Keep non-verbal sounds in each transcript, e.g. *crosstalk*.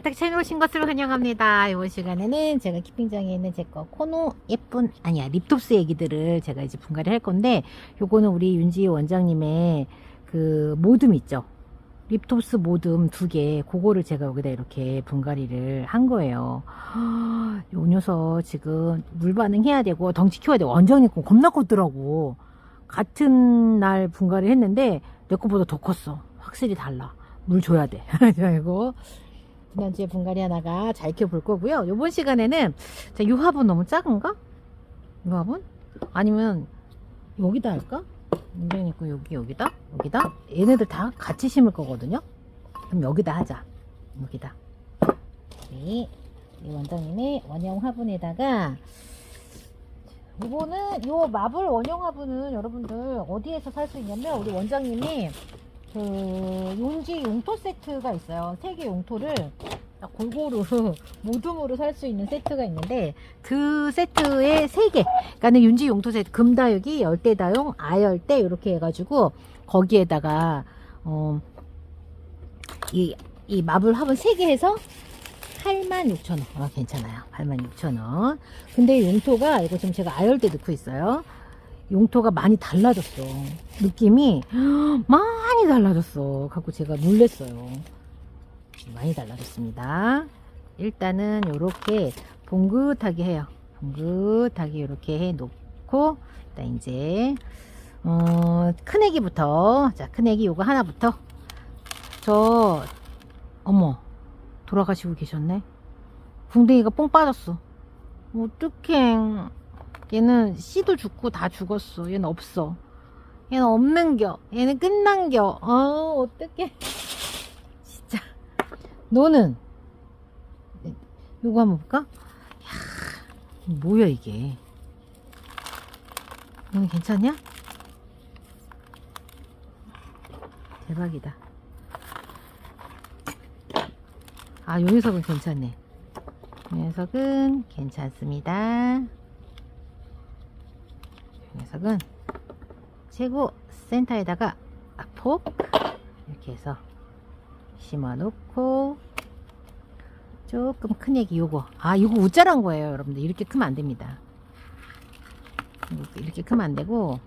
부탁 채널 오신 것을 환영합니다. 이번 시간에는 제가 키핑장에 있는 제 거 코노 예쁜 아니야 립톱스 얘기들을 제가 이제 분갈이 할 건데 요거는 우리 윤지 원장님의 그 모듬 있죠. 립톱스 모듬 두 개, 그거를 제가 여기다 이렇게 분갈이를 한 거예요. 요 녀석 지금 물 반응해야 되고 덩치 키워야 되고 원장님 거 겁나 컸더라고. 같은 날 분갈이 했는데 내 거보다 더 컸어. 확실히 달라. 물 줘야 돼. *laughs* 그리고 지난주에 분갈이 하나가 잘 키워볼 거고요. 요번 시간에는 자, 요 화분 너무 작은가? 이 화분? 아니면 여기다 할까? 원장님 거 여기 여기다? 여기다? 얘네들 다 같이 심을 거거든요. 그럼 여기다 하자. 여기다. 네. 이 원장님의 원형 화분에다가 이거는 요 마블 원형 화분은 여러분들 어디에서 살 수 있냐면 우리 원장님이 그 용지 용토 세트가 있어요. 세 개 용토를 딱 골고루 *laughs* 모둠으로 살 수 있는 세트가 있는데 그 세트에 세 개. 그러니까는 윤지 용토 세트 금다육이 열대다용 아열대 이렇게 해가지고 거기에다가 어 이 이 마블 화분 세 개 해서 86,000원. 아, 괜찮아요. 86,000원. 근데 용토가, 이거 지금 제가 아열대 넣고 있어요. 용토가 많이 달라졌어. 느낌이 많이 달라졌어. 갖고 제가 놀랬어요. 많이 달라졌습니다. 일단은 요렇게 봉긋하게 해요. 봉긋하게 요렇게 해 놓고, 일단 이제, 어, 큰 애기부터, 자, 큰 애기 요거 하나부터. 저, 어머, 돌아가시고 계셨네. 궁뎅이가 뽕 빠졌어. 어떡해. 얘는 씨도 죽고 다 죽었어. 얘는 없어. 얘는 없는겨. 얘는 끝난겨. 어, 어떡해. *laughs* 진짜. 너는? 요거 한번 볼까? 야, 뭐야, 이게. 너는 괜찮냐? 대박이다. 아, 요 녀석은 괜찮네. 이 녀석은 괜찮습니다. 이 녀석은 최고 센터에다가 폭 이렇게 해서 심어 놓고 조금 큰 애기 요거. 아 요거 우짜란 거예요 여러분들. 이렇게 크면 안 됩니다. 이렇게 크면 안 되고.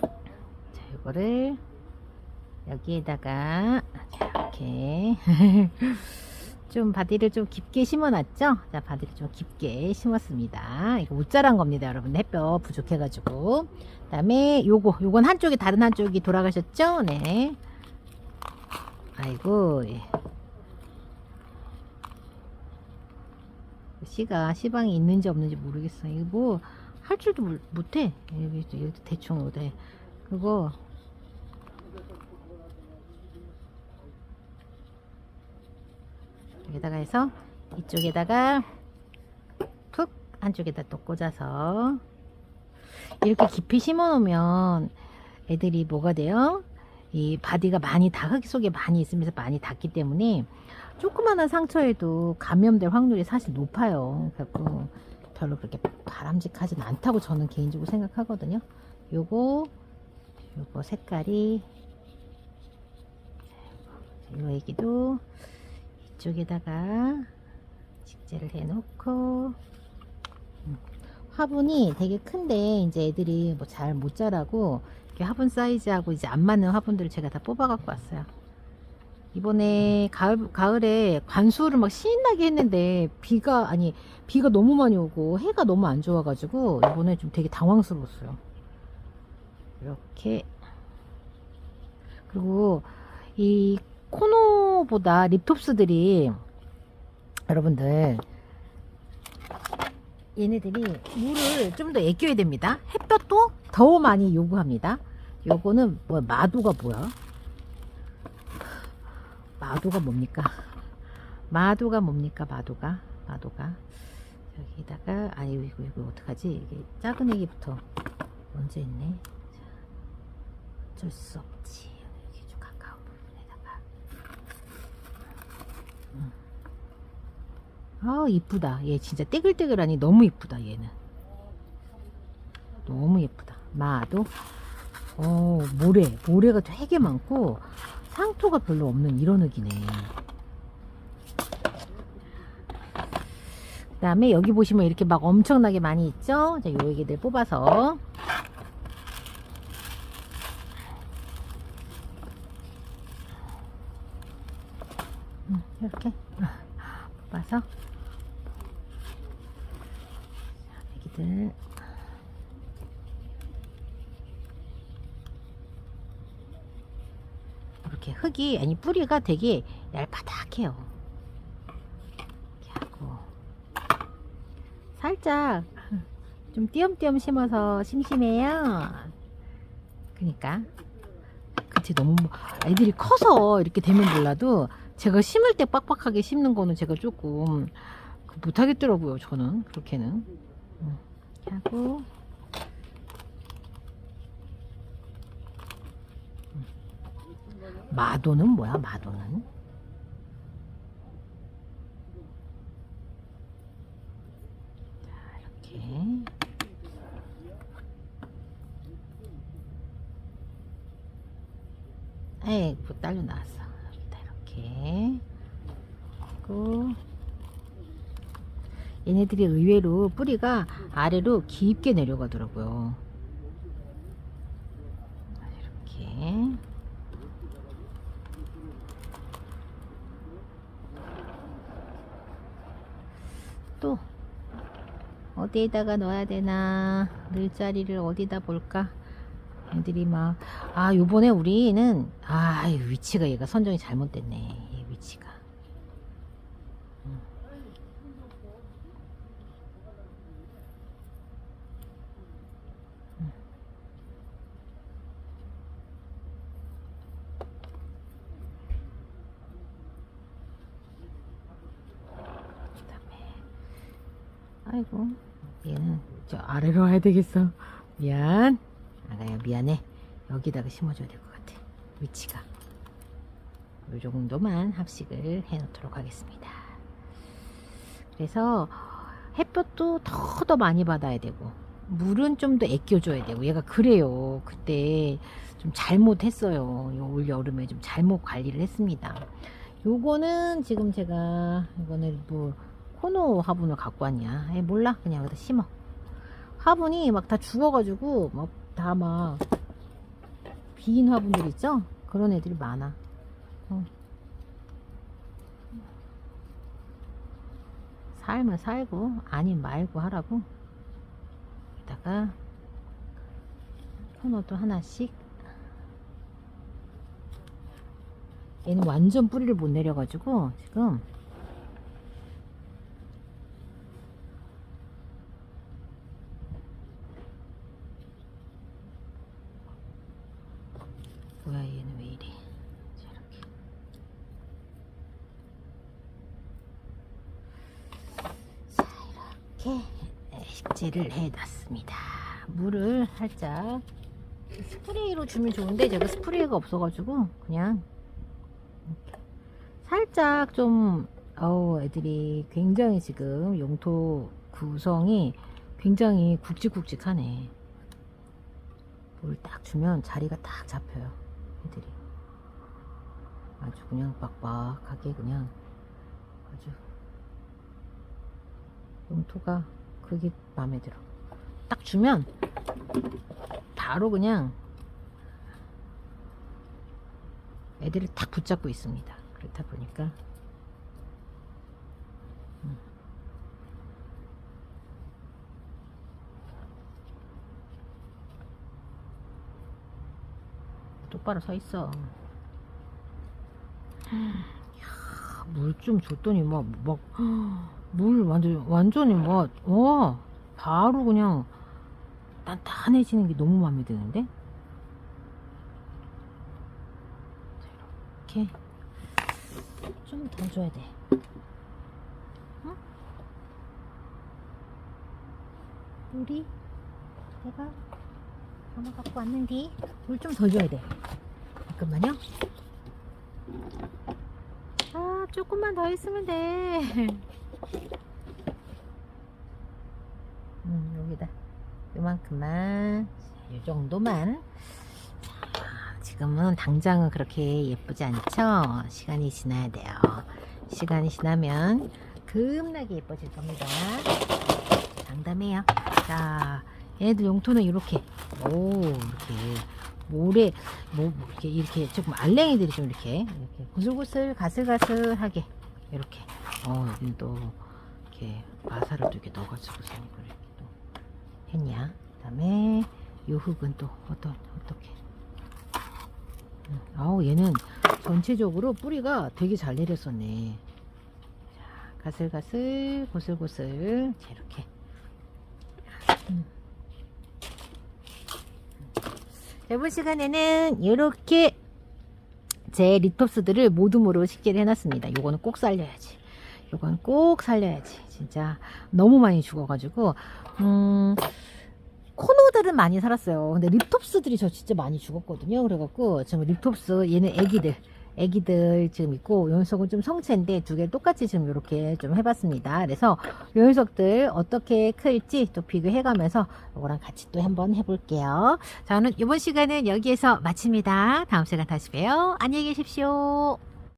자, 이거를 여기에다가 자, 이렇게 *laughs* 좀 바디를 좀 깊게 심어놨죠? 자, 바디를 좀 깊게 심었습니다. 이거 웃자란 겁니다, 여러분. 햇볕 부족해가지고. 그 다음에 요거, 요건 한쪽이 다른 한쪽이 돌아가셨죠? 네. 아이고, 예. 씨가 시방이 있는지 없는지 모르겠어. 이거 뭐 할 줄도 못- 못해. 여기 여기 대충 오대. 그거 여기다가 해서 이쪽에다가 툭 한쪽에다 또 꽂아서 이렇게 깊이 심어 놓으면 애들이 뭐가 돼요? 이 바디가 많이 다 흙 속에 많이 있으면서 많이 닿기 때문에 조그마한 상처에도 감염될 확률이 사실 높아요. 그래갖고 별로 그렇게 바람직하진 않다고 저는 개인적으로 생각하거든요. 요거 요거 색깔이 요 애기도 이쪽에다가 식재를 해놓고 음, 화분이 되게 큰데 이제 애들이 뭐 잘 못 자라고 이렇게 화분 사이즈하고 이제 안 맞는 화분들을 제가 다 뽑아 갖고 왔어요. 이번에 가을 가을에 관수를 막 신나게 했는데 비가 아니 비가 너무 많이 오고 해가 너무 안 좋아가지고 이번에 좀 되게 당황스러웠어요. 이렇게 그리고 이 코노보다 립톱스들이 여러분들 얘네들이 물을 좀 더 애껴야 됩니다. 햇볕도 더 많이 요구합니다. 요거는 뭐 마도가 뭐야? 마도가 뭡니까? 마도가 뭡니까? 마도가 마도가 여기다가 아유 이거 이거 어떡하지? 이게 작은 애기부터 먼저 있네. 자, 어쩔 수 없지. 여기 좀 가까운 부분에다가. 음. 아 이쁘다. 얘 진짜 떼글떼글하니 너무 이쁘다 얘는. 너무 예쁘다. 마도 어 모래 모래가 되게 많고 상토가 별로 없는 이런 흙이네. 그 다음에 여기 보시면 이렇게 막 엄청나게 많이 있죠. 자, 요 얘기들 뽑아서 음, 이렇게 *laughs* 뽑아서 자, 애기들 이렇게 흙이 아니 뿌리가 되게 얄바닥해요. 이렇게 하고 살짝 좀 띄엄띄엄 심어서 심심해요. 그니까 그치 너무 애들이 커서 이렇게 되면 몰라도 제가 심을 때 빡빡하게 심는 거는 제가 조금 그 못하겠더라고요. 저는 그렇게는 음, 하고. 마도는 뭐야 마도는? 자 이렇게. 에이 뭐 딸려 나왔어. 이렇게 하고 얘네들이 의외로 뿌리가 아래로 깊게 내려가더라고요. 이렇게. 또 어디에다가 넣어야 되나? 늘 자리를 어디다 볼까? 애들이 막 아 요번에 우리는 아 위치가 얘가 선정이 잘못됐네 이 위치가 음. 음. 그다음에 아이고. 얘는 저 아래로 와야 되겠어. 미안. 아가야 미안해. 여기다가 심어줘야 될 것 같아. 위치가. 이 정도만 합식을 해 놓도록 하겠습니다. 그래서 햇볕도 더 더 많이 받아야 되고 물은 좀 더 아껴줘야 되고 얘가 그래요. 그때 좀 잘못했어요. 요올 여름에 좀 잘못 관리를 했습니다. 요거는 지금 제가 이거는 뭐 코노 화분을 갖고 왔냐? 에 몰라. 그냥 여기다 심어. 화분이 막 다 죽어가지고 막 다막빈 화분들 있죠? 그런 애들이 많아. 어. 살면 살고 아니 말고 하라고. 여기다가 코너도 하나씩. 얘는 완전 뿌리를 못 내려가지고 지금 뭐야 얘는 왜 이래 자, 이렇게 자 이렇게 식재를 해놨습니다. 물을 살짝 스프레이로 주면 좋은데 제가 스프레이가 없어가지고 그냥 살짝 좀 어우 애들이 굉장히 지금 용토 구성이 굉장히 굵직굵직하네. 물 딱 주면 자리가 딱 잡혀요 애들이. 아주 그냥 빡빡하게 그냥 아주 용토가 그게 마음에 들어 딱 주면 바로 그냥 애들을 탁 붙잡고 있습니다 그렇다 보니까 음. 똑바로 서 있어. 물 좀 줬더니 막, 막, 물 완전, 완전히 막, 와, 바로 그냥 단단해지는 게 너무 마음에 드는데? 자, 이렇게. 좀 더 줘야 돼. 응? 물이 내가 담아 갖고 왔는데 물 좀 더 줘야 돼. 잠깐만요. 아, 조금만 더 있으면 돼. *laughs* 음, 여기다. 요만큼만. 이 정도만. 자, 지금은 당장은 그렇게 예쁘지 않죠? 시간이 지나야 돼요. 시간이 지나면 급나게 예뻐질 겁니다. 장담해요. 자 얘네들 용토는 이렇게. 오 이렇게. 모래 뭐뭐 이렇게 이렇게 조금 알랭이들이 좀 이렇게 이렇게 구슬구슬 가슬가슬하게. 이렇게. 어 여기는 또 이렇게 마사를 또 이렇게 넣어가지고서 이걸 했냐 그 다음에 요 흙은 또 어떤 어떻게 음, 아우 얘는 전체적으로 뿌리가 되게 잘 내렸었네 자 가슬가슬 고슬고슬 자, 이렇게 음. 자, 이번 시간에는 이렇게 제 리톱스들을 모둠으로 식재를 해놨습니다. 요거는 꼭 살려야지. 요건 꼭 살려야지. 진짜 너무 많이 죽어가지고 음, 코노들은 많이 살았어요. 근데 립톱스들이 저 진짜 많이 죽었거든요. 그래갖고 지금 립톱스 얘는 애기들 애기들 지금 있고 요 녀석은 좀 성체인데 두개 똑같이 지금 이렇게 좀 해봤습니다. 그래서 요 녀석들 어떻게 클지 또 비교해가면서 요거랑 같이 또 한번 해볼게요. 저는 이번 시간은 여기에서 마칩니다. 다음 시간 다시 봬요. 안녕히 계십시오.